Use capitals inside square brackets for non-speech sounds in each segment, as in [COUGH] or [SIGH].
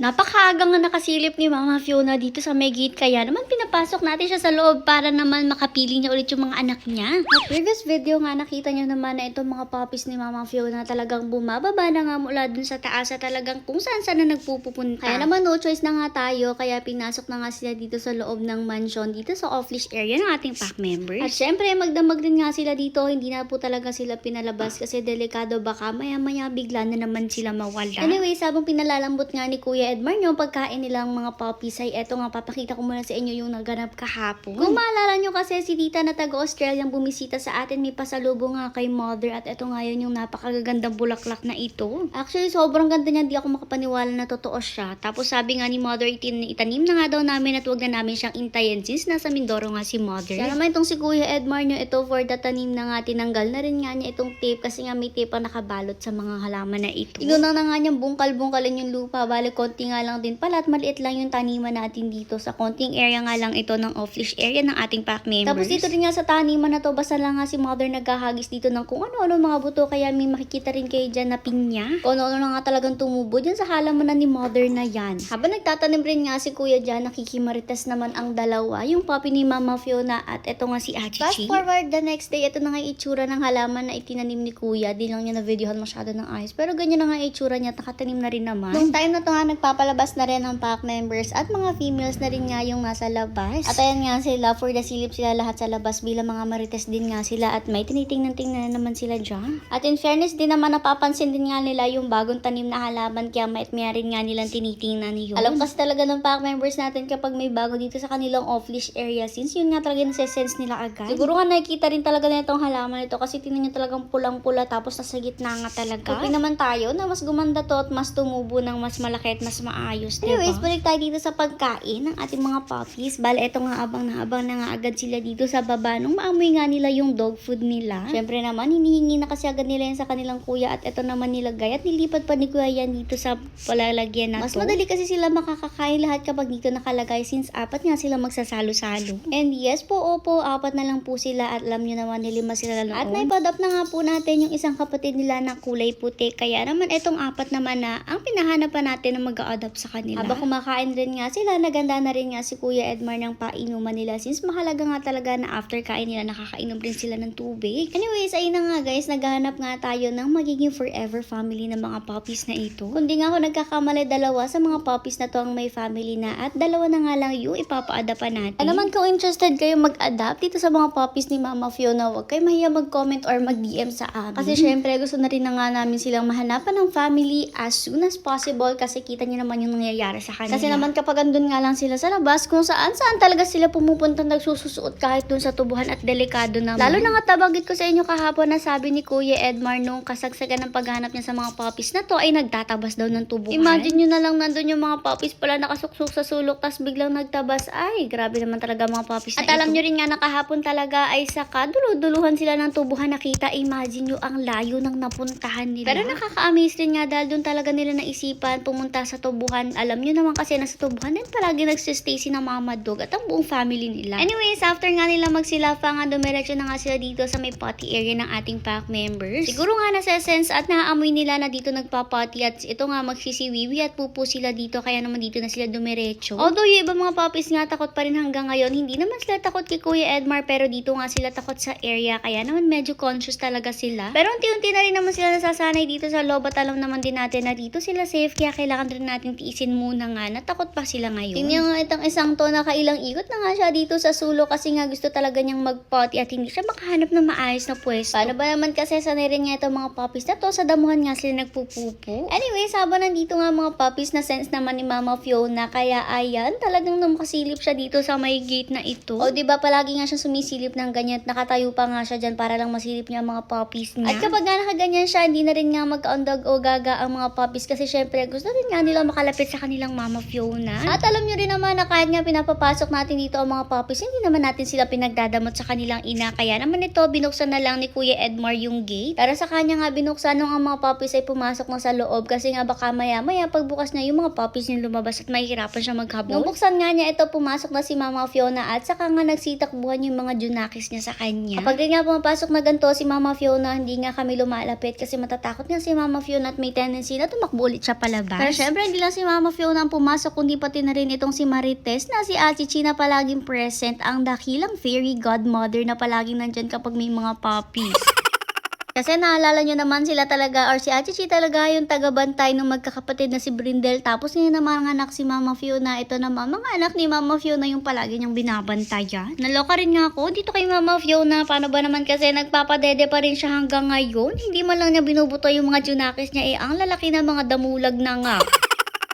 Napakaaga nga nakasilip ni Mama Fiona dito sa gate kaya naman pinapasok natin siya sa loob para naman makapili niya ulit yung mga anak niya. Sa previous video nga nakita niyo naman na itong mga puppies ni Mama Fiona talagang bumababa na nga mula dun sa taas at talagang kung saan saan na nagpupunta. Kaya naman no choice na nga tayo kaya pinasok na nga sila dito sa loob ng mansion dito sa off-leash area ng ating pack members. At syempre magdamag din nga sila dito hindi na po talaga sila pinalabas kasi delikado baka maya maya bigla na naman sila mawala. Anyway, sabong pinalalambot nga ni Kuya Edmar yung pagkain nilang mga puppies ay eto nga papakita ko muna sa inyo yung naganap kahapon. Kung maalala nyo kasi si tita na taga-Australia ang bumisita sa atin may pasalubong nga kay mother at eto nga yun yung napakagandang bulaklak na ito. Actually, sobrang ganda niya, di ako makapaniwala na totoo siya. Tapos sabi nga ni mother, itin, itanim na nga daw namin at wag na namin siyang intayin since nasa Mindoro nga si mother. Kaya naman itong si Kuya Edmar nyo, ito for the tanim na nga tinanggal na rin nga niya itong tape kasi nga may tape ang nakabalot sa mga halaman na ito. Tignan na nga niyang bungkal-bungkalin yung lupa, bali konti nga lang din pala at maliit lang yung taniman natin dito sa konting area nga lang ito ng off-leash area ng ating pack members. Tapos dito rin nga sa taniman na to, basta lang nga si mother naghahagis dito ng kung ano-ano mga buto kaya may makikita rin kayo dyan na pinya. Kung ano-ano na nga talagang tumubo dyan sa halaman na ni mother na yan. Habang nagtatanim rin nga si kuya dyan, nakikimarites naman ang dalawa, yung puppy ni Mama Fiona at ito nga si Achichi. Fast forward the next day, ito na nga itsura ng halaman na itinanim ni kuya. Di lang niya na videohan masyado ng ayos. Pero ganyan na nga itsura niya at nakatanim na rin naman. Nung time na to nga, nagpapalabas na rin ang pack members at mga females na rin nga yung nasa labas. At ayan nga sila, for the silip sila lahat sa labas bilang mga marites din nga sila at may tinitingnan-tingnan na naman sila dyan. At in fairness din naman, napapansin din nga nila yung bagong tanim na halaman kaya mait maya rin nga nilang tinitingnan yun. Alam kasi talaga ng pack members natin kapag may bago dito sa kanilang off-leash area since yun nga talaga nasa-sense nila agad. Siguro nga nakikita rin talaga na itong halaman ito kasi tingnan nyo talagang pulang-pula tapos nasa gitna nga talaga. Hoping naman tayo na mas gumanda to at mas tumubo ng mas malaki at mas maayos, diba? Anyways, balik tayo dito sa pagkain ng ating mga puppies. Bale, eto nga abang na abang na nga agad sila dito sa baba nung maamoy nga nila yung dog food nila. Syempre naman, hinihingi na kasi agad nila yan sa kanilang kuya at eto naman nilagay at nilipat pa ni kuya yan dito sa palalagyan na Mas to. madali kasi sila makakakain lahat kapag dito nakalagay since apat nga sila magsasalo-salo. And yes po, opo, apat na lang po sila at alam nyo naman nilima sila noon. At naipadap na nga po natin yung isang kapatid nila na kulay puti. Kaya naman etong apat naman na ang pinahanapan natin na mag-a-adopt sa kanila. Habang kumakain rin nga sila, naganda na rin nga si Kuya Edmar ng painuman nila since mahalaga nga talaga na after kain nila nakakainom rin sila ng tubig. Anyways, ayun na nga guys, naghahanap nga tayo ng magiging forever family ng mga puppies na ito. Kundi nga ako nagkakamali dalawa sa mga puppies na to ang may family na at dalawa na nga lang yung ipapaadapan natin. Ano naman kung interested kayo mag-adapt dito sa mga puppies ni Mama Fiona, huwag kayo mahiya mag-comment or mag-DM sa amin. Kasi syempre gusto na rin na nga namin silang mahanapan ng family as soon as possible kasi kita niyo naman yung nangyayari sa kanila. Kasi naman kapag andun nga lang sila sa labas, kung saan saan talaga sila pumupunta nagsususuot kahit dun sa tubuhan at delikado naman. Lalo na nga tabagit ko sa inyo kahapon na sabi ni Kuya Edmar nung kasagsagan ng paghanap niya sa mga puppies na to ay nagtatabas daw ng tubuhan. Imagine nyo na lang nandun yung mga puppies pala nakasuksok sa sulok tas biglang nagtabas. Ay, grabe naman talaga mga puppies na At ito. alam nyo rin nga nakahapon talaga ay sa kaduluduluhan sila ng tubuhan nakita. Imagine nyo ang layo ng napuntahan nila. Pero nakaka-amaze din nga dahil doon talaga nila naisipan pumunta sa tubuhan. Alam nyo naman kasi nasa tubuhan din palagi nagsistay si na mama dog at ang buong family nila. Anyways, after nga nila magsilafa nga dumiretso na nga sila dito sa may potty area ng ating pack members. Siguro nga nasa sense at naaamoy nila na dito nagpa-potty at ito nga magsisiwiwi at pupo sila dito kaya naman dito na sila dumiretso. Although yung iba mga puppies nga takot pa rin hanggang ngayon, hindi naman sila takot kay Kuya Edmar pero dito nga sila takot sa area kaya naman medyo conscious talaga sila. Pero unti-unti na rin naman sila nasasanay dito sa loob at alam naman din natin na dito sila safe kaya kailangan rin natin tiisin muna nga na takot pa sila ngayon. Tingnan nga itong isang to na kailang ikot na nga siya dito sa sulo kasi nga gusto talaga niyang mag-potty at hindi siya makahanap ng maayos na pwesto. Paano ba naman kasi sanay rin nga itong mga puppies na to sa damuhan nga sila nagpupupo. Anyways, habang nandito nga mga puppies na sense naman ni Mama Fiona kaya ayan talagang namasilip siya dito sa may gate na ito. O di ba palagi nga siya sumisilip ng ganyan at nakatayo pa nga siya dyan para lang masilip niya ang mga puppies niya. At kapag nga nakaganyan siya, hindi na rin nga mag-ondog o gaga ang mga puppies kasi syempre gusto din nga nila makalapit sa kanilang Mama Fiona. At alam nyo rin naman na kahit nga pinapapalo pumapasok natin dito ang mga puppies, hindi naman natin sila pinagdadamot sa kanilang ina. Kaya naman ito, binuksan na lang ni Kuya Edmar yung gate. Pero sa kanya nga binuksan nung ang mga puppies ay pumasok na sa loob kasi nga baka maya maya pagbukas na yung mga puppies niya lumabas at mahihirapan siya maghabol. Nung buksan nga niya ito, pumasok na si Mama Fiona at saka nga nagsitakbuhan yung mga junakis niya sa kanya. Kapag rin nga pumapasok na ganito si Mama Fiona, hindi nga kami lumalapit kasi matatakot nga si Mama Fiona at may tendency na tumakbo ulit siya palabas. Pero syempre, hindi lang si Mama Fiona ang pumasok, kundi pati na rin itong si Marites na si Achichi na palaging present, ang dakilang fairy godmother na palaging nandyan kapag may mga puppies. [LAUGHS] Kasi naalala nyo naman sila talaga or si Achichi talaga yung tagabantay ng magkakapatid na si Brindel. Tapos ngayon naman ang anak si Mama Fiona. Ito naman mga anak ni Mama Fiona yung palagi niyang binabantayan. Naloka rin nga ako dito kay Mama Fiona. Paano ba naman kasi nagpapadede pa rin siya hanggang ngayon? Hindi man lang niya binubuto yung mga junakis niya. Eh, ang lalaki na mga damulag na nga. [LAUGHS]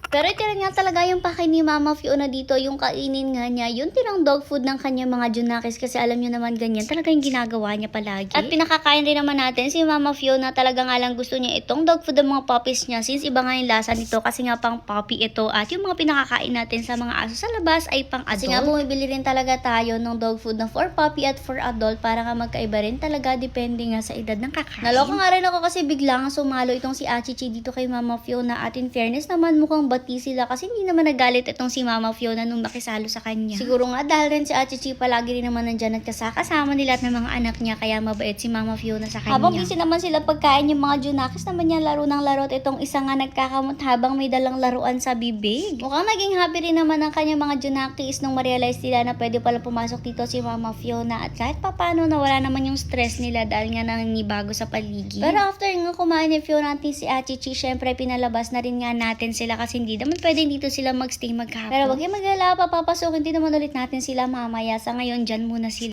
Pero ito nga talaga yung pakain ni Mama Fiona dito, yung kainin nga niya, yung tirang dog food ng kanya mga junakis kasi alam niyo naman ganyan, talaga yung ginagawa niya palagi. At pinakakain rin naman natin si Mama Fiona, talaga nga lang gusto niya itong dog food ng mga puppies niya since iba nga yung lasa nito kasi nga pang puppy ito at yung mga pinakakain natin sa mga aso sa labas ay pang adult. Kasi nga bumibili rin talaga tayo ng dog food na for puppy at for adult para nga magkaiba rin talaga depende nga sa edad ng kakain. Naloka nga rin ako kasi bigla nga sumalo itong si Achichi dito kay Mama Fiona at in fairness naman mukhang bati sila kasi hindi naman nagalit itong si Mama Fiona nung nakisalo sa kanya. Siguro nga dahil rin si Achichi palagi rin naman nandyan at kasakasama nila at ng mga anak niya kaya mabait si Mama Fiona sa kanya. Habang busy naman sila pagkain yung mga junakis naman niya laro ng laro at itong isa nga nagkakamot habang may dalang laruan sa bibig. Mukhang naging happy rin naman ang kanyang mga junakis nung ma-realize nila na pwede pala pumasok dito si Mama Fiona at kahit papano nawala naman yung stress nila dahil nga naninibago sa paligid. Pero after nga kumain ni Fiona at si Achichi, syempre pinalabas na rin nga natin sila kasi hindi naman pwede dito sila magstay maghapon. Pero wag kayong mag-alala, papapasukin din naman ulit natin sila mamaya. Sa ngayon, dyan muna sila.